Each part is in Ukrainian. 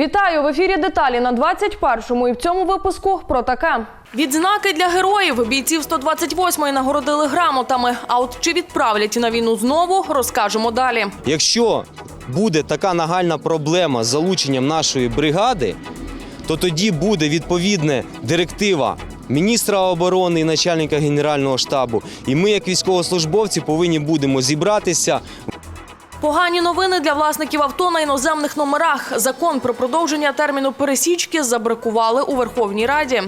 Вітаю в ефірі деталі на 21-му і в цьому випуску про таке. Відзнаки для героїв бійців 128-ї нагородили грамотами. А от чи відправлять на війну знову, розкажемо далі. Якщо буде така нагальна проблема з залученням нашої бригади, то тоді буде відповідна директива міністра оборони і начальника генерального штабу. І ми, як військовослужбовці, повинні будемо зібратися Погані новини для власників авто на іноземних номерах. Закон про продовження терміну пересічки забракували у Верховній Раді.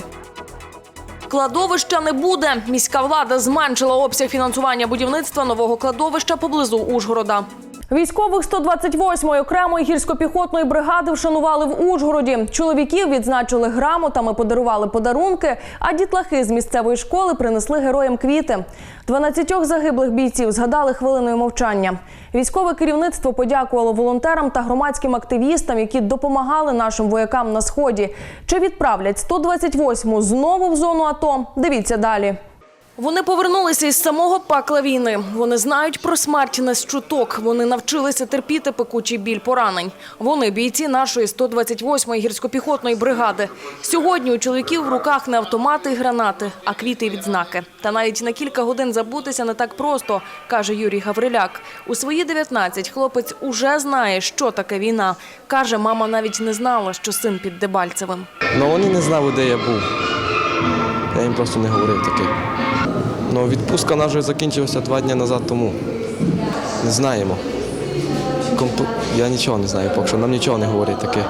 Кладовища не буде. Міська влада зменшила обсяг фінансування будівництва нового кладовища поблизу Ужгорода. Військових 128-ї окремої гірсько-піхотної бригади вшанували в Ужгороді. Чоловіків відзначили грамотами, подарували подарунки, а дітлахи з місцевої школи принесли героям квіти. 12 загиблих бійців згадали хвилиною мовчання. Військове керівництво подякувало волонтерам та громадським активістам, які допомагали нашим воякам на сході. Чи відправлять 128-му знову в зону АТО? Дивіться далі. Вони повернулися із самого пекла війни. Вони знають про смерть не з чуток. Вони навчилися терпіти пекучий біль поранень. Вони бійці нашої 128-ї гірсько-піхотної бригади. Сьогодні у чоловіків в руках не автомати і гранати, а квіти і відзнаки. Та навіть на кілька годин забутися не так просто, каже Юрій Гавриляк. У свої 19 хлопець уже знає, що таке війна. Каже, мама навіть не знала, що син під Дебальцевим. Ну вони не знали, де я був. Я їм просто не говорив таке. Ну, відпустка наша вже закінчилася два дні назад тому. Не знаємо. Компу- Я нічого не знаю, поки що нам нічого не говорить таке.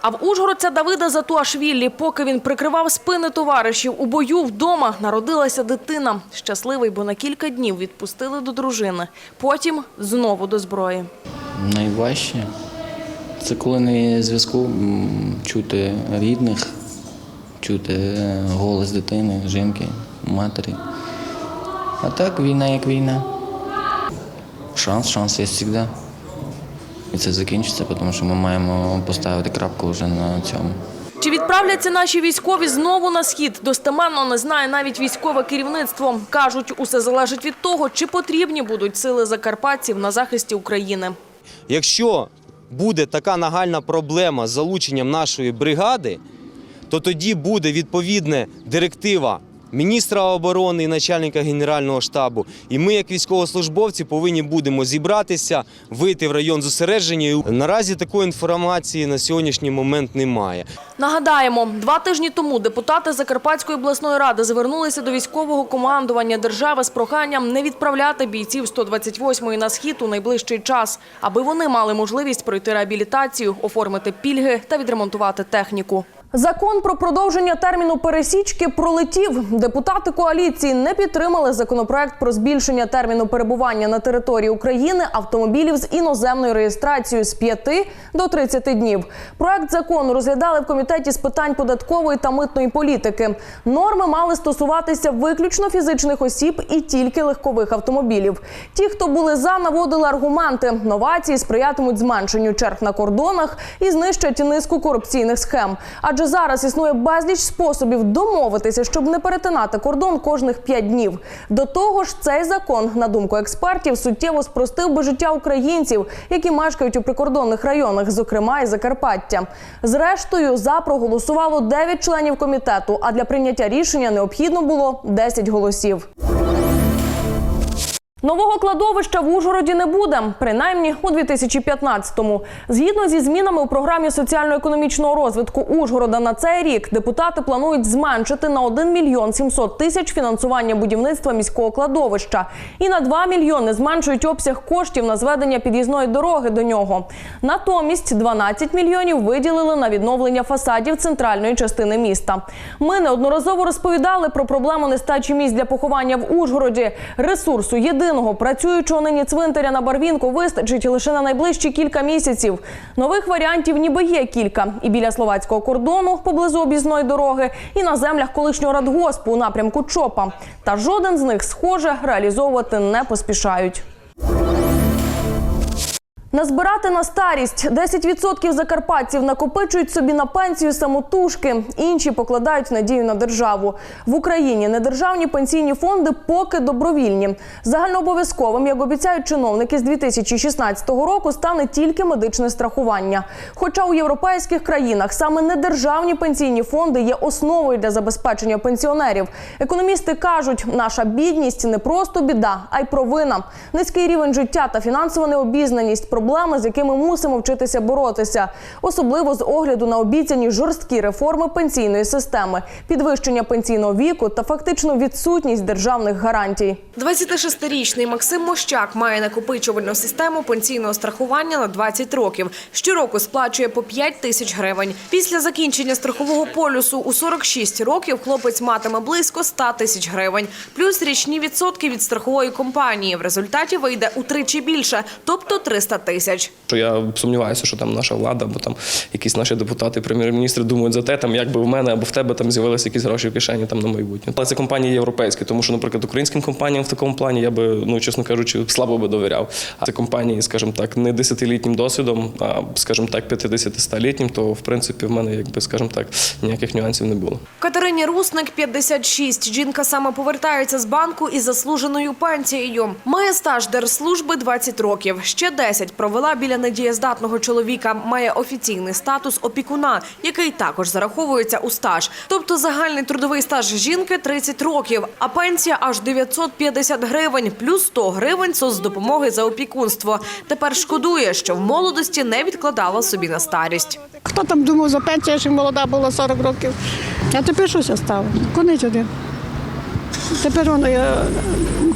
А в Ужгородця Давида Затуашвілі, поки він прикривав спини товаришів у бою вдома, народилася дитина. Щасливий, бо на кілька днів відпустили до дружини. Потім знову до зброї. Найважче це коли не зв'язку чути рідних, чути е, голос дитини, жінки, матері. А так війна як війна. Шанс, шанс є завжди. І це закінчиться, тому що ми маємо поставити крапку вже на цьому. Чи відправляться наші військові знову на схід? Достеменно не знає навіть військове керівництво. Кажуть, усе залежить від того, чи потрібні будуть сили закарпатців на захисті України. Якщо буде така нагальна проблема з залученням нашої бригади, то тоді буде відповідна директива міністра оборони і начальника генерального штабу. І ми, як військовослужбовці, повинні будемо зібратися, вийти в район зосередження. Наразі такої інформації на сьогоднішній момент немає. Нагадаємо, два тижні тому депутати Закарпатської обласної ради звернулися до військового командування держави з проханням не відправляти бійців 128-ї на схід у найближчий час, аби вони мали можливість пройти реабілітацію, оформити пільги та відремонтувати техніку. Закон про продовження терміну пересічки пролетів. Депутати коаліції не підтримали законопроект про збільшення терміну перебування на території України автомобілів з іноземною реєстрацією з 5 до 30 днів. Проект закону розглядали в комітеті з питань податкової та митної політики. Норми мали стосуватися виключно фізичних осіб і тільки легкових автомобілів. Ті, хто були за, наводили аргументи. Новації сприятимуть зменшенню черг на кордонах і знищать низку корупційних схем. Адже зараз існує безліч способів домовитися, щоб не перетинати кордон кожних п'ять днів. До того ж, цей закон, на думку експертів, суттєво спростив би життя українців, які мешкають у прикордонних районах, зокрема і Закарпаття. Зрештою, за проголосувало 9 членів комітету. А для прийняття рішення необхідно було 10 голосів. Нового кладовища в Ужгороді не буде, принаймні у 2015-му. Згідно зі змінами у програмі соціально-економічного розвитку Ужгорода на цей рік депутати планують зменшити на 1 мільйон 700 тисяч фінансування будівництва міського кладовища і на 2 мільйони зменшують обсяг коштів на зведення під'їзної дороги до нього. Натомість 12 мільйонів виділили на відновлення фасадів центральної частини міста. Ми неодноразово розповідали про проблему нестачі місць для поховання в Ужгороді. Ресурсу єдиного працюючого нині цвинтаря на Барвінку вистачить лише на найближчі кілька місяців. Нових варіантів ніби є кілька. І біля словацького кордону поблизу об'їзної дороги, і на землях колишнього радгоспу у напрямку Чопа. Та жоден з них, схоже, реалізовувати не поспішають. Назбирати на старість 10% закарпатців накопичують собі на пенсію самотужки. Інші покладають надію на державу. В Україні недержавні пенсійні фонди поки добровільні. Загальнообов'язковим, як обіцяють чиновники з 2016 року, стане тільки медичне страхування. Хоча у європейських країнах саме недержавні пенсійні фонди є основою для забезпечення пенсіонерів. Економісти кажуть, наша бідність не просто біда, а й провина. Низький рівень життя та фінансова необізнаність проблеми, з якими мусимо вчитися боротися, особливо з огляду на обіцяні жорсткі реформи пенсійної системи, підвищення пенсійного віку та фактично відсутність державних гарантій. 26-річний Максим Мощак має накопичувальну систему пенсійного страхування на 20 років. Щороку сплачує по 5 тисяч гривень. Після закінчення страхового полюсу у 46 років хлопець матиме близько 100 тисяч гривень. Плюс річні відсотки від страхової компанії. В результаті вийде утричі більше, тобто 300 тисяч. Що я сумніваюся, що там наша влада або там якісь наші депутати, прем'єр-міністри думають за те, там як би в мене або в тебе там з'явилися якісь гроші в кишені там на майбутнє. Але це компанії європейські, тому що, наприклад, українським компаніям в такому плані я би, ну чесно кажучи, слабо би довіряв. А це компанії, скажімо так, не десятилітнім досвідом, а скажімо так, 50-100-літнім, то в принципі в мене, якби скажімо так, ніяких нюансів не було. Катерині Русник 56. Жінка саме повертається з банку із заслуженою пенсією. Має стаж держслужби 20 років. Ще 10 провела біля недієздатного чоловіка. Має офіційний статус опікуна, який також зараховується у стаж. Тобто загальний трудовий стаж жінки 30 років, а пенсія аж 950 гривень, плюс 100 гривень соцдопомоги за опікунство. Тепер шкодує, що в молодості не відкладала собі на старість. Хто там думав за пенсію, що молода була 40 років. А тепер щось стало. Конець один. Тепер воно, е,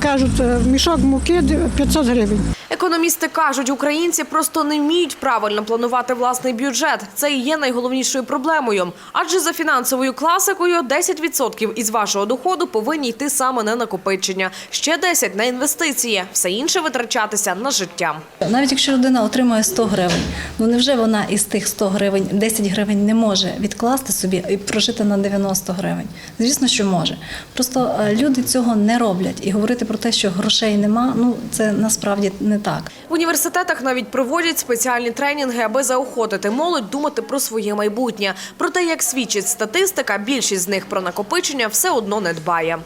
кажуть, е, мішок муки 500 гривень. Економісти кажуть, українці просто не вміють правильно планувати власний бюджет. Це і є найголовнішою проблемою. Адже за фінансовою класикою 10% із вашого доходу повинні йти саме на накопичення, ще 10% – на інвестиції, все інше витрачатися на життя. Навіть якщо людина отримує 100 гривень, ну невже вона із тих 100 гривень 10 гривень не може відкласти собі і прожити на 90 гривень? Звісно, що може. Просто е, люди цього не роблять і говорити про те, що грошей нема, ну це насправді не так. В університетах навіть проводять спеціальні тренінги, аби заохотити молодь думати про своє майбутнє. Проте, як свідчить статистика, більшість з них про накопичення все одно не дбає.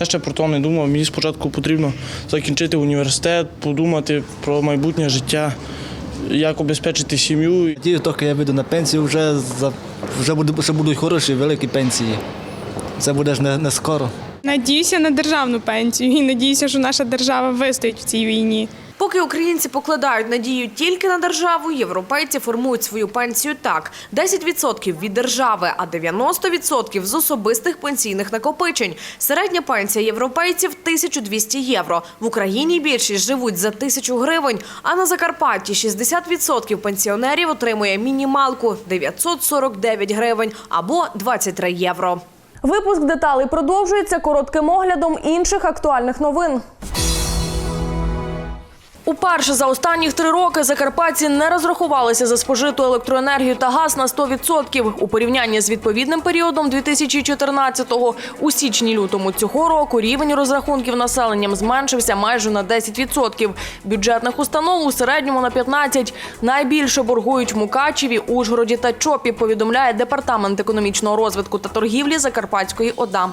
Я ще про то не думав. Мені спочатку потрібно закінчити університет, подумати про майбутнє життя, як обезпечити сім'ю. Ті, тільки я вийду на пенсію, вже, за, вже, буде, вже будуть хороші, великі пенсії. Це буде ж не, не скоро. Надіюся на державну пенсію і надіюся, що наша держава вистоїть в цій війні. Поки українці покладають надію тільки на державу, європейці формують свою пенсію так: 10% від держави, а 90% з особистих пенсійних накопичень. Середня пенсія європейців 1200 євро. В Україні більшість живуть за тисячу гривень. А на Закарпатті 60% пенсіонерів отримує мінімалку 949 гривень або 23 євро. Випуск деталей продовжується коротким оглядом інших актуальних новин. Уперше за останніх три роки закарпатці не розрахувалися за спожиту електроенергію та газ на 100%. У порівнянні з відповідним періодом 2014-го у січні-лютому цього року рівень розрахунків населенням зменшився майже на 10%. Бюджетних установ у середньому на 15%. Найбільше боргують в Мукачеві, Ужгороді та Чопі, повідомляє департамент економічного розвитку та торгівлі Закарпатської ОДА.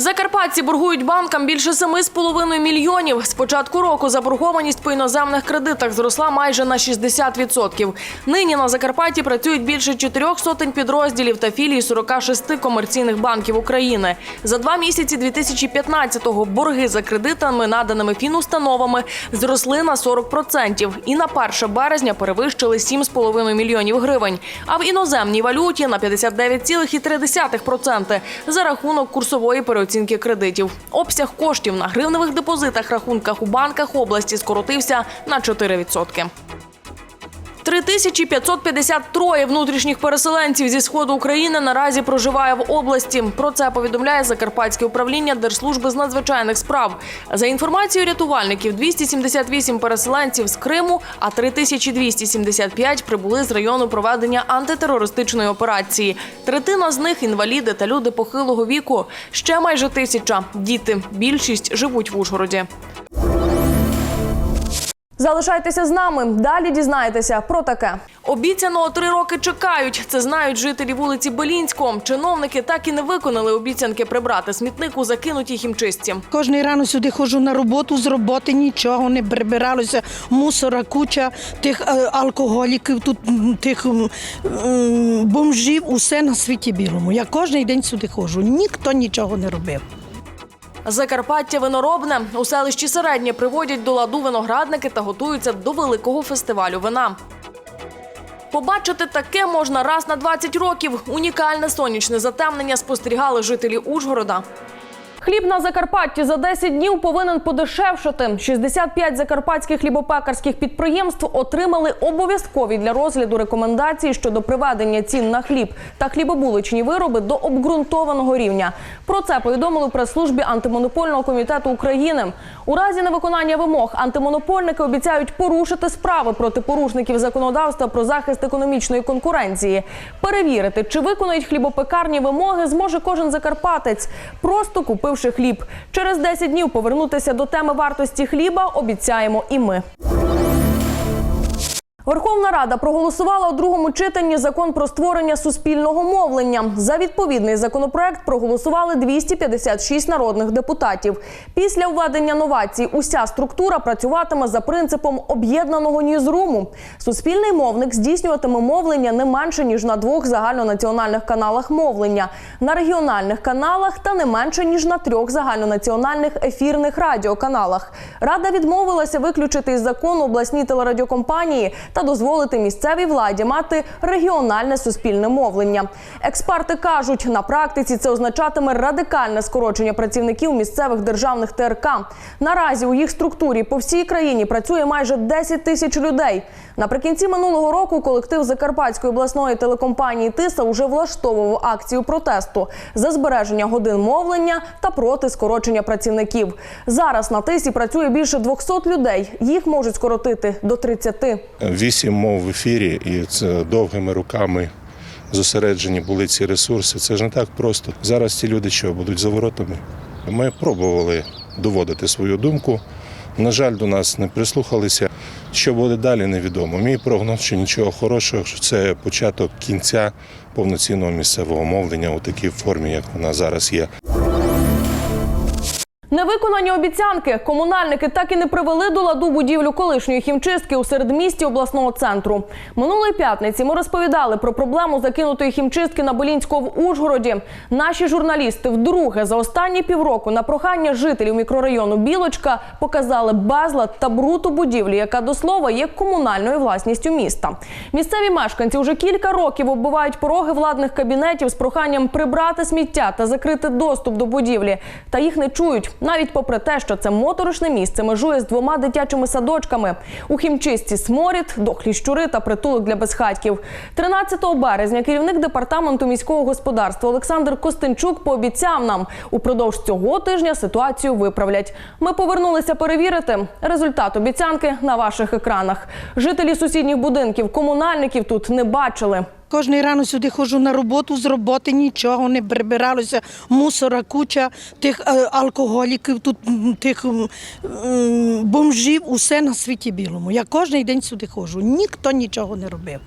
Закарпатці боргують банкам більше 7,5 мільйонів. З початку року заборгованість по іноземних кредитах зросла майже на 60%. Нині на Закарпатті працюють більше чотирьох сотень підрозділів та філій 46 комерційних банків України. За два місяці 2015-го борги за кредитами, наданими фінустановами, зросли на 40% і на 1 березня перевищили 7,5 мільйонів гривень. А в іноземній валюті на 59,3% за рахунок курсової переоцінки кредитів. Обсяг коштів на гривневих депозитах рахунках у банках області скоротився на 4%. 3553 внутрішніх переселенців зі сходу України наразі проживає в області. Про це повідомляє Закарпатське управління Держслужби з надзвичайних справ. За інформацією рятувальників, 278 переселенців з Криму, а 3275 прибули з району проведення антитерористичної операції. Третина з них інваліди та люди похилого віку. Ще майже тисяча діти. Більшість живуть в Ужгороді. Залишайтеся з нами. Далі дізнаєтеся про таке. Обіцяного три роки чекають. Це знають жителі вулиці Белінського. Чиновники так і не виконали обіцянки прибрати смітник у закинутій хімчистці. Кожний рано сюди ходжу на роботу, з роботи нічого не прибиралося. Мусора, куча тих е, алкоголіків, тут тих бомжів, усе на світі білому. Я кожен день сюди ходжу. Ніхто нічого не робив. Закарпаття виноробне у селищі Середнє приводять до ладу виноградники та готуються до великого фестивалю вина. Побачити таке можна раз на 20 років. Унікальне сонячне затемнення спостерігали жителі Ужгорода. Хліб на Закарпатті за 10 днів повинен подешевшати. 65 закарпатських хлібопекарських підприємств отримали обов'язкові для розгляду рекомендації щодо приведення цін на хліб та хлібобуличні вироби до обґрунтованого рівня. Про це повідомили прес-службі антимонопольного комітету України. У разі невиконання вимог антимонопольники обіцяють порушити справи проти порушників законодавства про захист економічної конкуренції. Перевірити, чи виконують хлібопекарні вимоги, зможе кожен закарпатець, просто купивши хліб. Через 10 днів повернутися до теми вартості хліба обіцяємо і ми. Верховна Рада проголосувала у другому читанні закон про створення суспільного мовлення. За відповідний законопроект проголосували 256 народних депутатів. Після введення новацій уся структура працюватиме за принципом об'єднаного ньюзруму. Суспільний мовник здійснюватиме мовлення не менше ніж на двох загальнонаціональних каналах мовлення, на регіональних каналах та не менше ніж на трьох загальнонаціональних ефірних радіоканалах. Рада відмовилася виключити із закону обласні телерадіокомпанії та дозволити місцевій владі мати регіональне суспільне мовлення. Експерти кажуть, на практиці це означатиме радикальне скорочення працівників місцевих державних ТРК. Наразі у їх структурі по всій країні працює майже 10 тисяч людей. Наприкінці минулого року колектив Закарпатської обласної телекомпанії Тиса вже влаштовував акцію протесту за збереження годин мовлення та проти скорочення працівників. Зараз на тисі працює більше 200 людей. Їх можуть скоротити до 30. Вісім мов в ефірі, і це довгими руками зосереджені були ці ресурси. Це ж не так просто. Зараз ці люди що будуть за воротами. Ми пробували доводити свою думку. На жаль, до нас не прислухалися. Що буде далі, невідомо. Мій прогноз, що нічого хорошого, що це початок кінця повноцінного місцевого мовлення у такій формі, як вона зараз є. Невиконані обіцянки комунальники так і не привели до ладу будівлю колишньої хімчистки у середмісті обласного центру. Минулої п'ятниці ми розповідали про проблему закинутої хімчистки на Болінського в Ужгороді. Наші журналісти вдруге за останні півроку на прохання жителів мікрорайону Білочка показали безлад та бруд у будівлі, яка до слова є комунальною власністю міста. Місцеві мешканці вже кілька років оббивають пороги владних кабінетів з проханням прибрати сміття та закрити доступ до будівлі. Та їх не чують, навіть попри те, що це моторошне місце межує з двома дитячими садочками. У хімчистці сморід, дохлі щури та притулок для безхатьків. 13 березня керівник департаменту міського господарства Олександр Костенчук пообіцяв нам, упродовж цього тижня ситуацію виправлять. Ми повернулися перевірити. Результат обіцянки на ваших екранах. Жителі сусідніх будинків, комунальників тут не бачили. Кожний рано сюди ходжу на роботу, з роботи нічого не прибиралося. Мусора, куча тих е, алкоголіків, тут тих бомжів, усе на світі білому. Я кожен день сюди ходжу. Ніхто нічого не робив.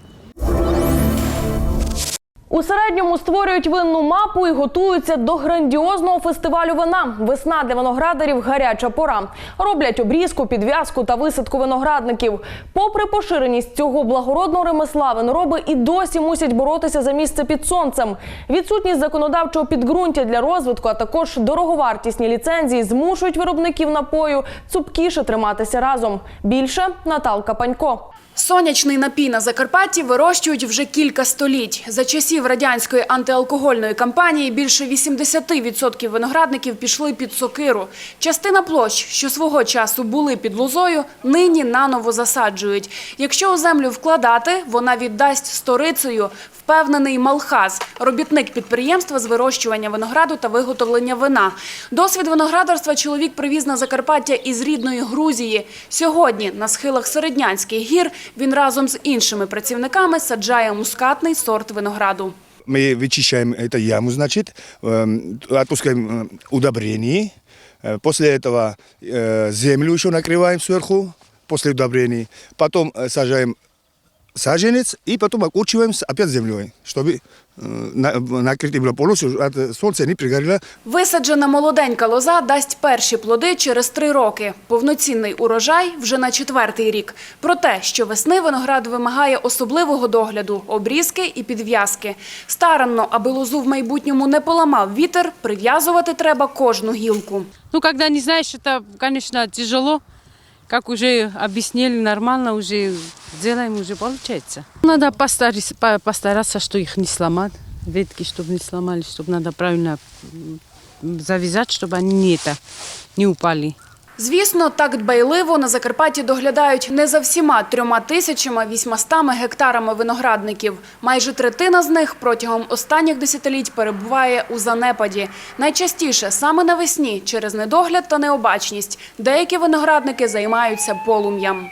У середньому створюють винну мапу і готуються до грандіозного фестивалю вина. Весна для виноградарів гаряча пора. Роблять обрізку, підв'язку та висадку виноградників. Попри поширеність цього благородного ремесла, винороби і досі мусять боротися за місце під сонцем. Відсутність законодавчого підґрунтя для розвитку, а також дороговартісні ліцензії змушують виробників напою цупкіше триматися разом. Більше Наталка Панько. Сонячний напій на Закарпатті вирощують вже кілька століть. За часів радянської антиалкогольної кампанії більше 80% виноградників пішли під сокиру. Частина площ, що свого часу були під лозою, нині наново засаджують. Якщо у землю вкладати, вона віддасть сторицею, впевнений Малхаз, робітник підприємства з вирощування винограду та виготовлення вина. Досвід виноградарства чоловік привіз на Закарпаття із рідної Грузії. Сьогодні на схилах Середнянських гір він разом з іншими працівниками саджає мускатний сорт винограду Мы вычищаем эту яму, значит, эм, отпускаем э, удобрение. Э, После этого э, землю еще накрываем сверху, после удобрений. Потом э, сажаем саженец и потом окучиваем с- опять землей, чтобы э, на- накрытие было полностью, от солнца не пригорело. Висаджена молоденька лоза дасть перші плоди через три роки. Повноцінний урожай вже на четвертий рік. Про те, що весни виноград вимагає особливого догляду, обрізки і підв'язки. Старанно, аби лозу в майбутньому не поламав вітер, прив'язувати треба кожну гілку. Ну, когда не знаешь, это, конечно, тяжело. Как уже объяснили, нормально уже делаем, уже получается. Надо постараться, по- постараться, что их не сломать, ветки, чтобы не сломали, чтобы надо правильно м, завязать, чтобы они не, это, не упали. Звісно, так дбайливо на Закарпатті доглядають не за всіма трьома тисячами вісьмастами гектарами виноградників. Майже третина з них протягом останніх десятиліть перебуває у занепаді. Найчастіше саме навесні через недогляд та необачність деякі виноградники займаються полум'ям.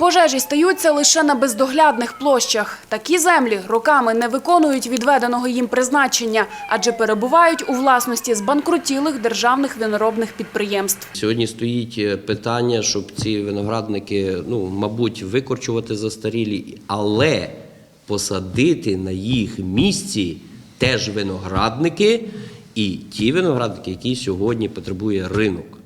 Пожежі стаються лише на бездоглядних площах. Такі землі роками не виконують відведеного їм призначення, адже перебувають у власності збанкрутілих державних виноробних підприємств. Сьогодні стоїть е, питання, щоб ці виноградники, ну, мабуть, викорчувати застарілі, але посадити на їх місці теж виноградники і ті виноградники, які сьогодні потребує ринок.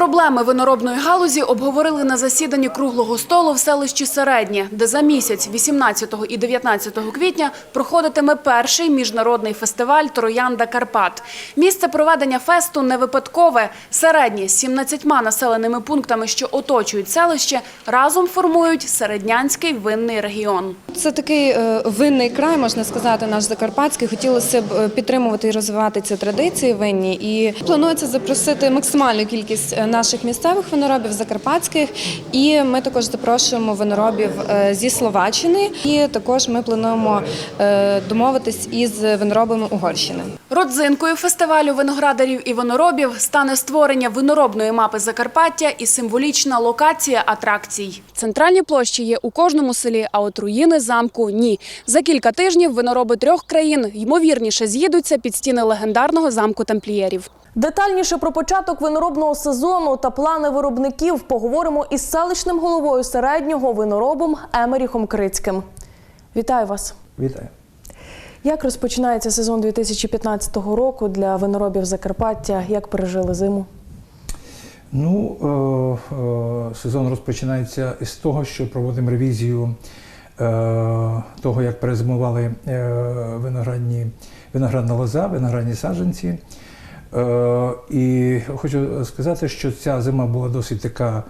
Проблеми виноробної галузі обговорили на засіданні круглого столу в селищі Середнє, де за місяць, 18 і 19 квітня, проходитиме перший міжнародний фестиваль Троянда Карпат. Місце проведення фесту не випадкове. Середнє з 17 населеними пунктами, що оточують селище, разом формують середнянський винний регіон. Це такий е, винний край, можна сказати, наш закарпатський. Хотілося б е, підтримувати і розвивати ці традиції винні. І планується запросити максимальну кількість е, наших місцевих виноробів закарпатських. І ми також запрошуємо виноробів е, зі Словаччини. І також ми плануємо е, домовитись із виноробами Угорщини. Родзинкою фестивалю виноградарів і виноробів стане створення виноробної мапи Закарпаття і символічна локація атракцій. Центральні площі є у кожному селі, а от руїни замку ні. За кілька тижнів винороби трьох країн ймовірніше з'їдуться під стіни легендарного замку тамплієрів. Детальніше про початок виноробного сезону та плани виробників поговоримо із селищним головою середнього виноробом Емеріхом Крицьким. Вітаю вас! Вітаю. Як розпочинається сезон 2015 року для виноробів Закарпаття? Як пережили зиму? Ну, е, е, сезон розпочинається із того, що проводимо ревізію е, того, як перезимували е, виноградні, виноградна лоза, виноградні саджанці. Е, і хочу сказати, що ця зима була досить така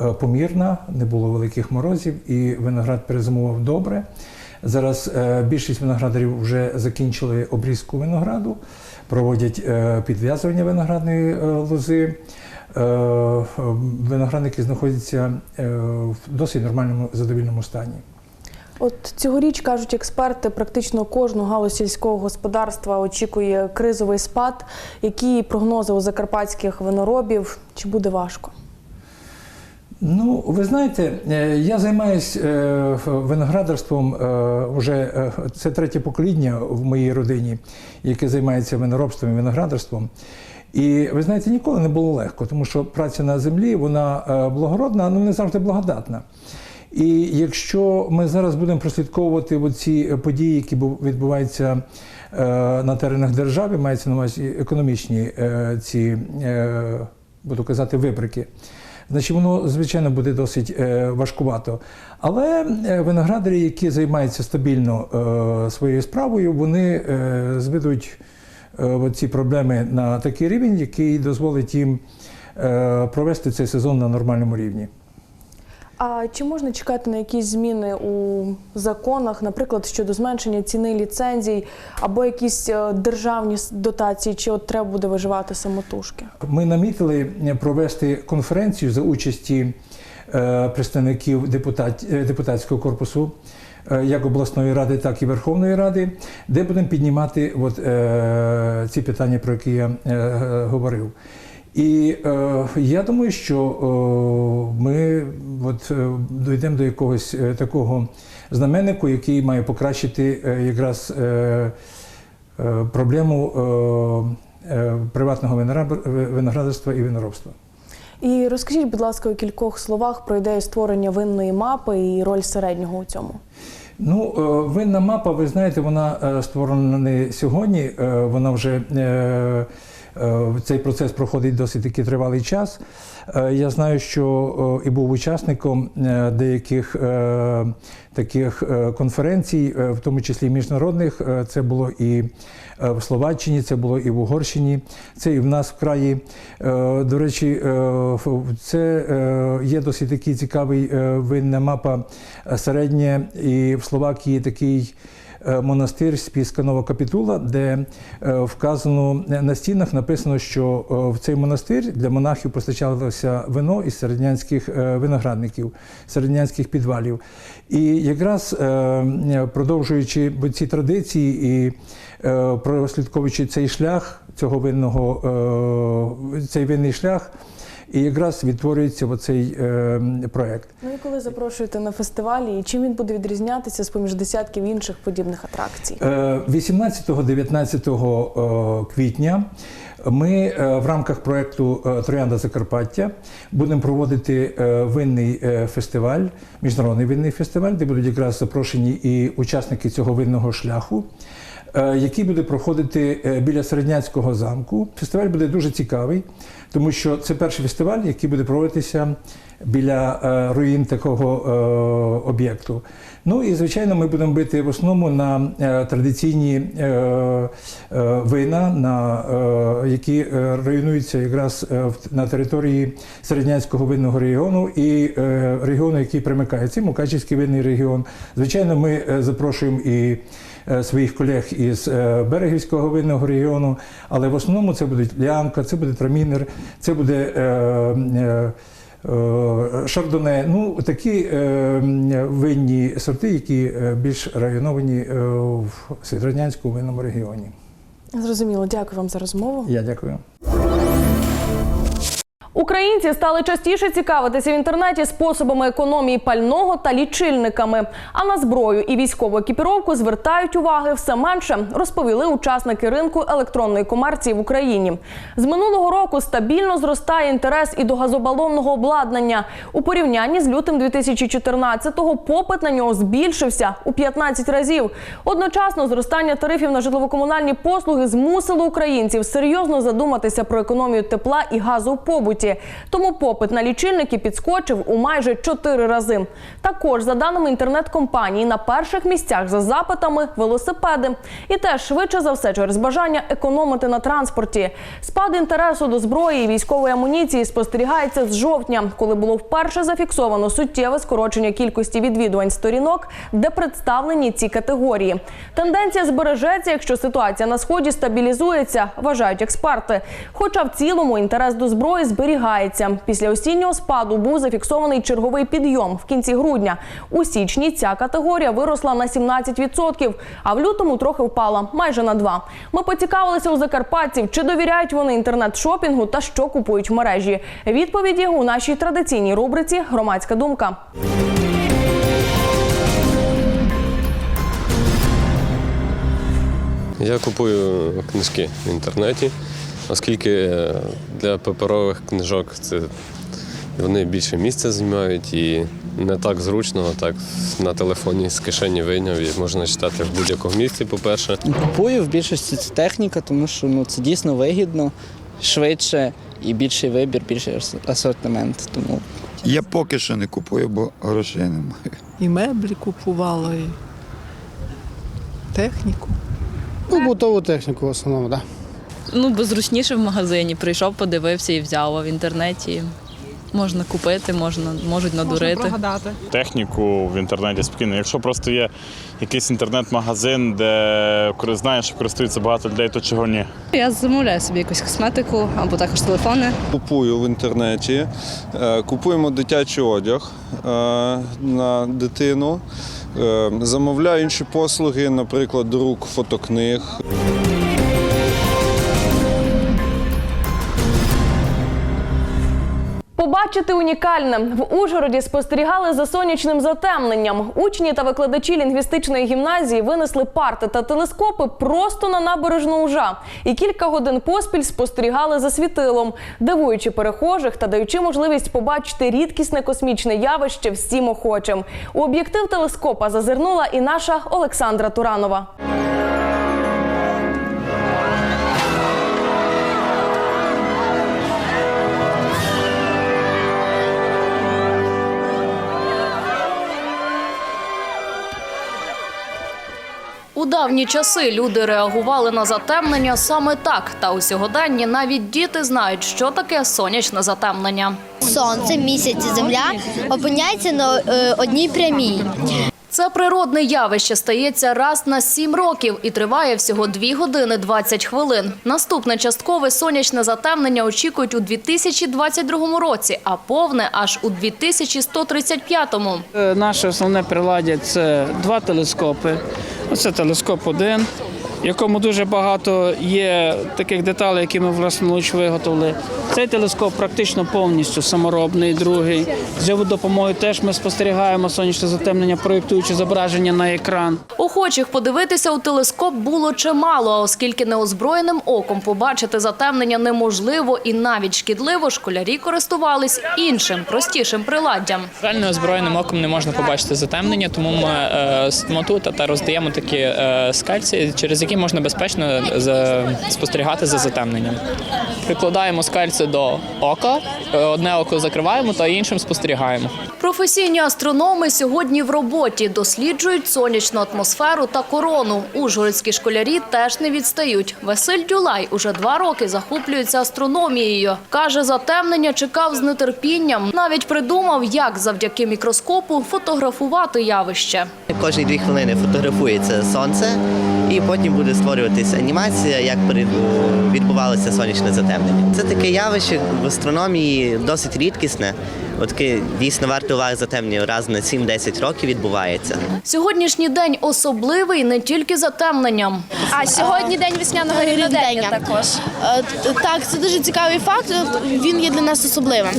е, помірна, не було великих морозів, і виноград перезимував добре. Зараз е, більшість виноградарів вже закінчили обрізку винограду, проводять підв'язування виноградної лози. Виноградники знаходяться в досить нормальному задовільному стані. От цьогоріч кажуть експерти, практично кожну галузь сільського господарства очікує кризовий спад. Які прогнози у закарпатських виноробів? Чи буде важко? Ну, ви знаєте, е, я займаюся виноградарством е, вже е, це третє покоління в моїй родині, яке займається виноробством і виноградарством. І ви знаєте, ніколи не було легко, тому що праця на землі вона благородна, але не завжди благодатна. І якщо ми зараз будемо прослідковувати ці події, які бу- відбуваються е, на теренах держави, мається на увазі економічні е, ці, е, буду казати, вибрики, значить воно, звичайно, буде досить важкувато. Але виноградарі, які займаються стабільно своєю справою, вони зведуть ці проблеми на такий рівень, який дозволить їм провести цей сезон на нормальному рівні. А чи можна чекати на якісь зміни у законах, наприклад, щодо зменшення ціни ліцензій або якісь е, державні дотації, чи от треба буде виживати самотужки? Ми намітили провести конференцію за участі е, представників депутат, е, депутатського корпусу, е, як обласної ради, так і Верховної Ради, де будемо піднімати от, е, ці питання, про які я е, говорив. І е, я думаю, що е, ми от, е, дійдемо до якогось е, такого знаменнику, який має покращити е, якраз е, е, проблему е, е, приватного виноград- виноградарства і виноробства. І розкажіть, будь ласка, у кількох словах про ідею створення винної мапи і роль середнього у цьому. Ну, винна мапа, ви знаєте, вона створена не сьогодні, вона вже цей процес проходить досить таки тривалий час. Е, Я знаю, що е, і був учасником е, деяких е, таких е, конференцій, е, в тому числі міжнародних. Е, Це було і е, в Словаччині, це було і в Угорщині, це і в нас в краї. Е, До речі, е, це е, є досить такий цікавий е, винна мапа е, середня, і в Словакії такий. Е, Монастир Спіска Нова Капітула, де е, вказано на стінах написано, що е, в цей монастир для монахів постачалося вино із середнянських е, виноградників, середнянських підвалів. І якраз е, продовжуючи ці традиції і е, прослідковуючи цей шлях цього винного, е, цей винний шлях, і якраз відтворюється оцей е, проект. Ну і коли запрошуєте на фестивалі, і чим він буде відрізнятися з поміж десятків інших подібних атракцій? Е, 18-19 е, квітня ми е, в рамках проєкту е, Троянда Закарпаття будемо проводити е, винний е, фестиваль, міжнародний винний фестиваль, де будуть якраз запрошені і учасники цього винного шляху. Е, Який буде проходити е, біля Середнянського замку. Фестиваль буде дуже цікавий, тому що це перший фестиваль, який буде проводитися біля е, руїн такого об'єкту. Ну і звичайно, ми будемо бити в основному на традиційні вина, на, які районуються якраз на території Середнянського винного регіону і регіону, який примикає. Це Мукачівський винний регіон. Звичайно, ми запрошуємо і своїх колег із е, Берегівського винного регіону, але в основному це буде Лянка, це буде Трамінер, це буде. е, е, Е, Шардоне, ну такі е, винні сорти, які е, більш районовані е, в Сєвєроднянському винному регіоні. Зрозуміло, дякую вам за розмову. Я дякую. Українці стали частіше цікавитися в інтернеті способами економії пального та лічильниками. А на зброю і військову екіпіровку звертають уваги все менше, розповіли учасники ринку електронної комерції в Україні. З минулого року стабільно зростає інтерес і до газобалонного обладнання. У порівнянні з лютим 2014-го попит на нього збільшився у 15 разів. Одночасно зростання тарифів на житлово-комунальні послуги змусило українців серйозно задуматися про економію тепла і газу у побуті. Тому попит на лічильники підскочив у майже 4 рази. Також, за даними інтернет-компанії, на перших місцях за запитами велосипеди. І теж швидше за все через бажання економити на транспорті. Спад інтересу до зброї і військової амуніції спостерігається з жовтня, коли було вперше зафіксовано суттєве скорочення кількості відвідувань сторінок, де представлені ці категорії. Тенденція збережеться, якщо ситуація на сході стабілізується, вважають експерти. Хоча в цілому інтерес до зброї зберігається. Після осіннього спаду був зафіксований черговий підйом в кінці грудня. У січні ця категорія виросла на 17%, а в лютому трохи впала майже на 2%. Ми поцікавилися у закарпатців, чи довіряють вони інтернет-шопінгу та що купують в мережі. Відповіді у нашій традиційній рубриці Громадська думка. Я купую книжки в інтернеті, оскільки е, для паперових книжок це вони більше місця займають і не так зручно, так на телефоні з кишені вийняв і можна читати в будь-якому місці, по-перше. Купую в більшості це техніка, тому що ну, це дійсно вигідно, швидше і більший вибір, більший асортимент. Тому Я поки що не купую, бо грошей немає. І меблі купувала, і техніку. Ну, готову техніку в основному, так. Ну, бо зручніше в магазині. Прийшов, подивився і взяв, а в інтернеті можна купити, можна, можуть надурити. Техніку в інтернеті спокійно. Якщо просто є якийсь інтернет-магазин, де знаєш, що користується багато людей, то чого ні. Я замовляю собі якусь косметику або також телефони. Купую в інтернеті, Е, купуємо дитячий одяг е, на дитину, Е, замовляю інші послуги, наприклад, друк фотокниг. Побачити унікальне в Ужгороді спостерігали за сонячним затемненням. Учні та викладачі лінгвістичної гімназії винесли парти та телескопи просто на набережну Ужа і кілька годин поспіль спостерігали за світилом, дивуючи перехожих та даючи можливість побачити рідкісне космічне явище всім охочим. У об'єктив телескопа зазирнула і наша Олександра Туранова. Давні часи люди реагували на затемнення саме так. Та у сьогоденні навіть діти знають, що таке сонячне затемнення. Сонце, місяць і земля опиняються на е, одній прямій. Це природне явище стається раз на сім років і триває всього 2 години 20 хвилин. Наступне часткове сонячне затемнення очікують у 2022 році, а повне аж у 2135-му. Е, Наше основне приладдя це два телескопи. Оце телескоп один, в якому дуже багато є таких деталей, які ми власноруч виготовили. Цей телескоп практично повністю саморобний, другий. З його допомогою теж ми спостерігаємо сонячне затемнення, проєктуючи зображення на екран. Охочих подивитися у телескоп було чимало, а оскільки неозброєним оком побачити затемнення неможливо і навіть шкідливо, школярі користувались іншим, простішим приладдям. Реально озброєним оком не можна побачити затемнення, тому ми е, тут та роздаємо такі е, скальці, через які можна безпечно за, спостерігати за затемненням. Прикладаємо скальці до ока, е, одне око закриваємо та іншим спостерігаємо. Професійні астрономи сьогодні в роботі досліджують сонячну атмосферу та корону. Ужгородські школярі теж не відстають. Василь Дюлай уже два роки захоплюється астрономією. Каже, затемнення чекав з нетерпінням. Навіть придумав, як завдяки мікроскопу фотографувати явище. Кожні дві хвилини фотографується сонце, і потім буде створюватися анімація, як відбувалося сонячне затемнення. Це таке явище в астрономії досить рідкісне. От дійсно варто уваги затемнення раз на 7-10 років відбувається. Сьогоднішній день особливий не тільки затемненням. А сьогодні день весняного рівнодення також. Так, це дуже цікавий факт. Він є для нас особливим.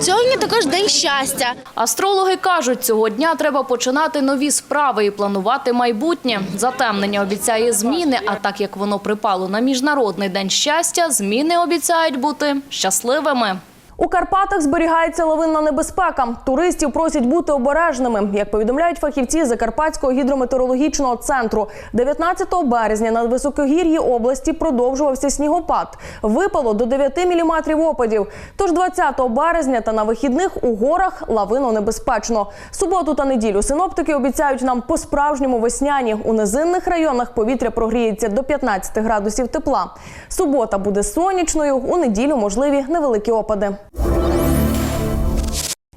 Сьогодні також день щастя. Астрологи кажуть, цього дня треба починати нові справи і планувати майбутнє. Затемнення обіцяє зміни, а так як воно припало на міжнародний день щастя, зміни обіцяють бути щасливими. У Карпатах зберігається лавинна небезпека. Туристів просять бути обережними. Як повідомляють фахівці Закарпатського гідрометеорологічного центру, 19 березня над високогір'ї області продовжувався снігопад. Випало до 9 міліметрів опадів. Тож 20 березня та на вихідних у горах лавино небезпечно. Суботу та неділю синоптики обіцяють нам по-справжньому весняні. У низинних районах повітря прогріється до 15 градусів тепла. Субота буде сонячною, у неділю можливі невеликі опади.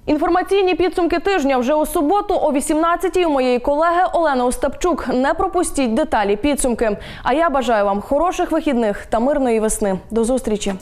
Інформаційні підсумки тижня вже у суботу о 18-й у моєї колеги Олени Остапчук. Не пропустіть деталі підсумки. А я бажаю вам хороших вихідних та мирної весни. До зустрічі.